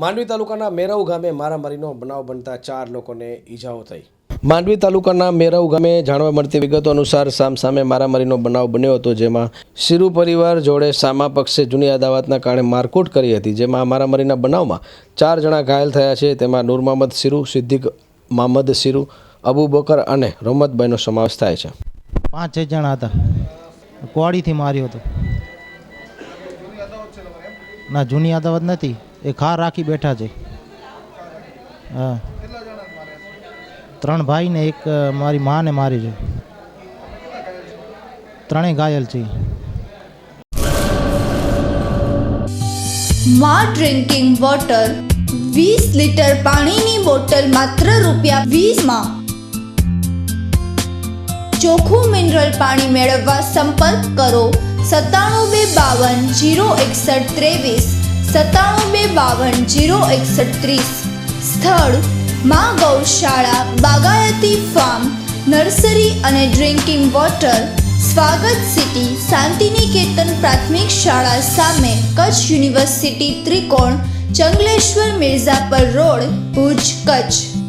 માંડવી તાલુકાના મેરવ ગામે મારામારીનો બનાવ બનતા ચાર લોકોને ઈજાઓ થઈ. માંડવી તાલુકાના મેરવ ગામે જાણવા મળતી વિગતો અનુસાર સામસામે મારામારીનો બનાવ બન્યો હતો, જેમાં શિરુ પરિવાર જોડે સામા પક્ષે જૂની અદાવતના કારણે મારકૂટ કરી હતી, જેમાં મારામારીના બનાવમાં ચાર જણા ઘાયલ થયા છે. તેમાં નૂર મોહમ્મદ શિરુ, સિદ્દીક મામદ શિરુ, અબુ બકર અને રોમતભાઈનો સમાવેશ થાય છે. પાંચ જણા હતા. કોડીથી માર્યો હતો? ના જૂની અદાવત નથી. એ ખાર રાખી બેઠા છે. હા. ત્રણ ભાઈ ને એક મારી માને મારી છે. ત્રણેય ઘાયલ છે. માં ડ્રિંકિંગ વોટર. વીસ લિટર પાણીની બોટલ માત્ર રૂપિયા વીસમાં. ચોખ્ખું મિનરલ પાણી મેળવવા સંપર્ક કરો. સત્તાણું બે બાવન જીરો એકસઠ ત્રેવીસ, સત્તાણું બે બાવન જીરો એકસઠ ત્રીસ. સ્થળ, માં ગૌશાળા, બાગાયતી ફાર્મ, નર્સરી અને drinking water, Swagat city, Shantiniketan પ્રાથમિક શાળા સામે કચ્છ યુનિવર્સિટી ત્રિકોણ, ચંગલેશ્વર મિર્ઝાપર રોડ, ભુજ કચ્છ.